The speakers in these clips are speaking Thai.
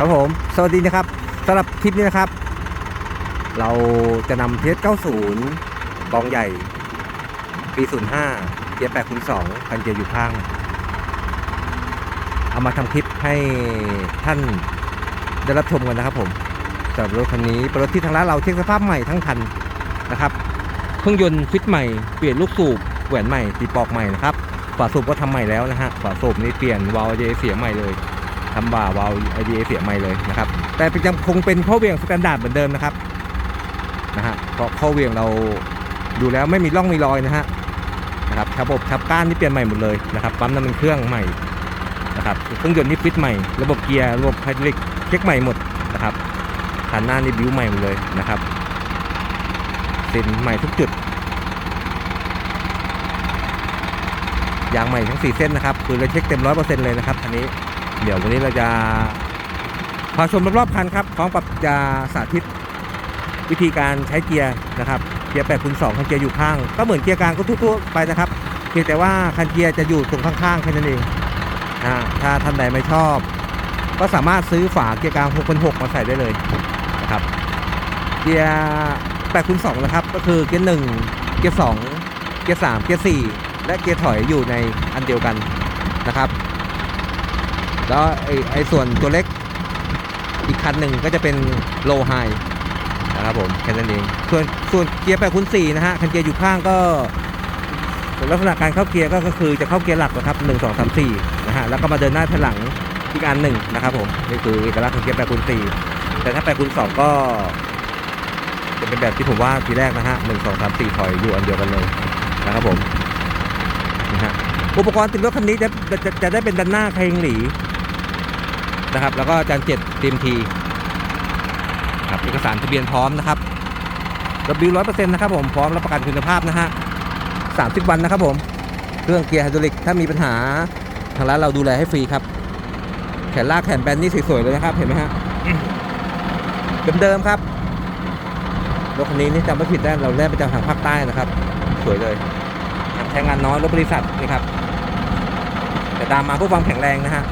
ครับผม สวัสดีนะครับสำหรับคลิปนี้นะครับ เราจะนำเทส90กองใหญ่ ปี 05เกียร์8คูณ2คันเกียร์อยู่ข้าง เอามาทำคลิปให้ท่านได้รับชมกันนะครับผมสำหรับรถคันนี้เป็นรถที่ทางร้านเราเช็คสภาพใหม่ทั้งคันนะครับ เครื่องยนต์ฟิตใหม่ เปลี่ยนลูกสูบแหวนใหม่ตีปอกใหม่นะครับฝาสูบก็ทำใหม่แล้วนะฮะฝาสูบนี่เปลี่ยนวาล์วเดียเสียใหม่เลย ทำบ่าวาล์วไอเดียเสียใหม่เลยนะครับ แต่เป็นยังคงเป็นข้อเวียงสแตนดาร์ดเหมือนเดิมนะครับนะฮะเพราะข้อเวียงเราดูแล้วไม่มีร่องมีรอยนะฮะนะครับระบบทับก้านนี่เปลี่ยนใหม่หมดเลยนะครับปั๊มน้ำมันเครื่องใหม่นะครับเครื่องยนต์นี่ฟิตใหม่ ระบบเกียร์ระบบไฮดรอลิกเช็คใหม่หมดนะครับคันหน้านี่บิวใหม่หมดเลยนะครับสินใหม่ทุกจุดยางใหม่ทั้ง 4 เส้นนะครับ คือเราเช็คเต็มร้อยเปอร์เซ็นต์เลยนะครับอันนี้ เดี๋ยววันนี้เราจะพาชมรอบๆคันครับพร้อมกับจะสาธิตวิธีการใช้เกียร์นะครับเกียร์8คูณ2คันเกียร์อยู่ข้าง ก็เหมือนเกียร์กลางก็ทั่วๆไปนะครับเพียงแต่ว่าคันเกียร์จะอยู่ตรงข้างๆแค่นั้นเองนะถ้าท่านใดไม่ชอบ ก็สามารถซื้อฝาเกียร์กลาง6 6 6มาใส่ได้เลยนะครับเกียร์8คูณ2นะครับก็คือเกียร์1เกียร์2เกียร์3เกียร์4และเกียร์ถอยอยู่ในอันเดียวกันนะครับ แล้วไอ้ไอส่วนตัวเล็กอีกคันหนึ่งก็จะเป็นโลไฮนะครับผมแค่นั้นเองส่วนส่วนเกียร์8คูณ4นะฮะคันเกียร์อยู่ข้างก็ลักษณะการเข้าเกียร์ก็คือจะเข้าเกียร์หลักนะครับ1 2 3 4นะฮะแล้วก็มาเดินหน้าถอยหลังอีกอันหนึ่งนะครับผมนี่คือเอกลักษณ์ของเกียร์8คูณ4แต่ถ้า8คูณ2ก็จะเป็นแบบที่ผมว่าทีแรกนะฮะ1 2 3 4ถอยอยู่อันเดียวกันเลยนะครับผมนะฮะอุปกรณ์ติดรถคันนี้จะจะจะจะได้เป็นดันหน้าเคงหลี นะครับ แล้วก็จานเจ็ดทีมทีครับเอกสารทะเบียนพร้อมนะครับรถบิวร้อยเปอร์เซ็นต์นะครับผมพร้อมรับประกันคุณภาพนะฮะสามสิบวันนะครับผมเครื่องเกียร์ไฮดรอลิกถ้ามีปัญหาทางร้านเราดูแลให้ฟรีครับ แขนลากแขนแบนนี่สวยๆเลยนะครับ เห็นไหมฮะเดิมๆครับรถคันนี้นี่จำไม่ผิดได้เราแล่นไปจากทางภาคใต้นะครับ สวยเลยใช้งานน้อยรถบริษัทนี่ครับแต่ตามมาเพื่อความแข็งแรงนะฮะ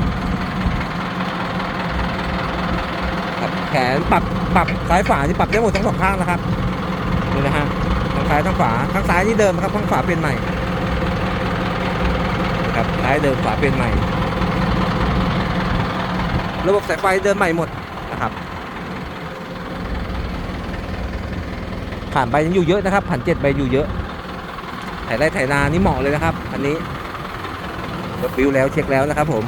ครับแขนปรับปรับซ้ายฝาที่ปรับได้หมดทั้งสองข้างนะครับนี่นะฮะทั้งซ้ายทั้งขวาทั้งซ้ายนี่เดิมนะครับทั้งขวาเปลี่ยนใหม่นะครับซ้ายเดิมขวาเปลี่ยนใหม่ ระบบสายไฟเดิมใหม่หมดนะครับผ่านไปยังอยู่เยอะนะครับผ่านเจ็ดไปอยู่เยอะถ่ายไร่ถ่ายนานี่เหมาะเลยนะครับ อันนี้รถบิวแล้วเช็คแล้วนะครับ ผม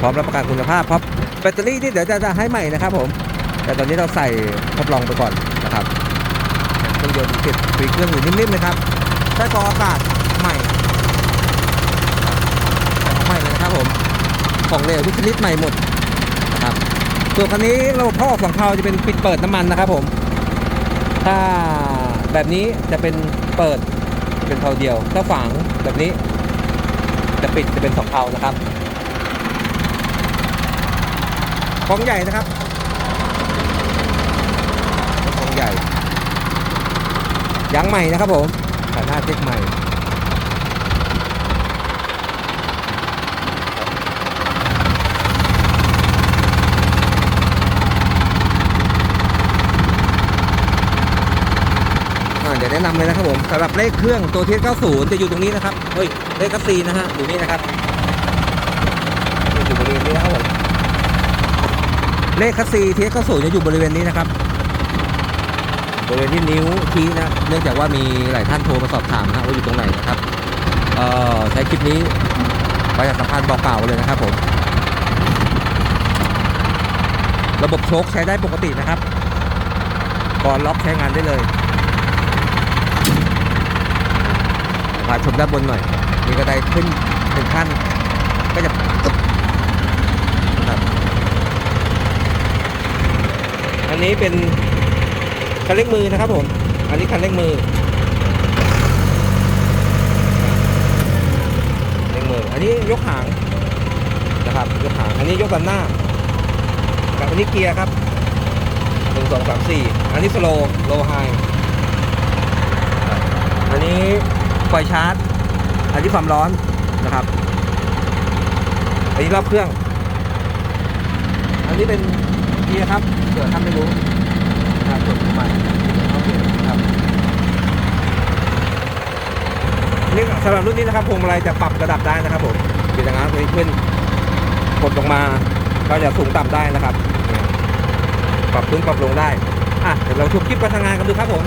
พร้อมรับประกันคุณภาพพราะ แบตเตอรี่นี่เดี๋ยวจะจะให้ใหม่นะครับผม แต่ตอนนี้เราใส่ทดลองไปก่อนนะครับเครื่องยนต์ติดฟรีเครื่องอยู่นิ่มๆนะครับใช้กรองอากาศใหม่ของใหม่เลยนะครับผมของเหลวทุกชนิดใหม่หมดนะครับส่วนคันนี้ระบบท่อออกฝั่งเขาจะเป็นปิดเปิดน้ำมันนะครับผม ถ้าแบบนี้จะเป็นเปิดเป็นเพาเดียว ถ้าฝังแบบนี้ จะปิดจะเป็นสองเพานะครับ กองใหญ่นะครับกองใหญ่ยางใหม่นะครับผมขาหน้าเช็คใหม่อ่าเดี๋ยวแนะนำเลยนะครับผมสำหรับเลขเครื่องตัวที90 จะอยู่ตรงนี้นะครับ เฮ้ย เลขคัสซีนะฮะอยู่นี่นะครับอยู่บริเวณนี้นะครับผม เลขคัสซีที90จะอยู่บริเวณนี้นะครับ บริเวณที่นิ้วชี้นะ เนื่องจากว่ามีหลายท่านโทรมาสอบถามนะว่าอยู่ตรงไหนนะครับเอ่อใช้คลิปนี้ประชาสัมพันธ์บอกกล่าวเลยนะครับผมระบบโชคใช้ได้ปกตินะครับ ก่อนล็อกใช้งานได้เลยพาชมด้านบนหน่อยมีกระไดขึ้นถึงขั้นก็จะตึ๊บนะครับ อันนี้เป็นคันเร่งมือนะครับผม อันนี้คันเร่งมือเร่งมือ อันนี้ยกหางนะครับ ยกหาง อันนี้ยกด้านหน้ากับอันนี้เกียร์ครับหนึ่งสองสามสี่อันนี้สโลโลไฮอันนี้ไฟชาร์จ อันนี้ความร้อนนะครับ อันนี้รอบเครื่อง อันนี้เป็น ทีครับเผื่อท่านไม่รู้นะครับส่วนใหม่โอเคครับนี่สำหรับรุ่นนี้นะครับพวงมาลัยจะปรับระดับได้นะครับผมเป็นอย่างนั้นตัวนี้ขึ้นกดลงมาก็จะสูงต่ำได้นะครับ ปรับขึ้นปรับลงได้อะเดี๋ยวเราชมคลิปการทำงานกันดูครับผม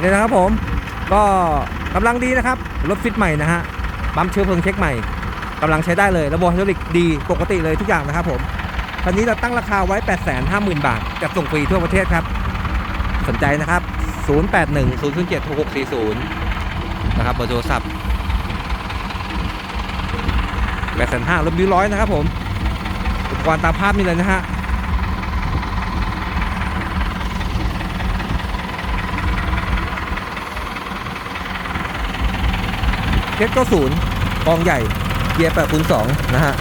นี่นะครับผม ก็กำลังดีนะครับ รถฟิตใหม่นะฮะปั๊มเชื้อเพลิงเช็คใหม่กำลังใช้ได้เลย ระบบไฮดรอลิกดีปกติเลยทุกอย่างนะครับผมคันนี้เราตั้งราคาไว้ 850,000 บาทจัดส่งฟรีทั่วประเทศครับ สนใจนะครับ 081 007 6640 นะครับเบอร์โทรศัพท์8,500รถบิวร้อยนะครับผมอุปกรณ์ตามภาพนี่เลยนะฮะ เพชรก็ศูนย์กองใหญ่ เกียร์แปดคูณสองนะฮะ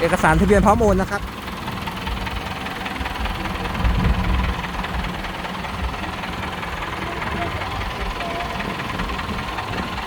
เอกสารทะเบียนพร้อมโอนนะครับ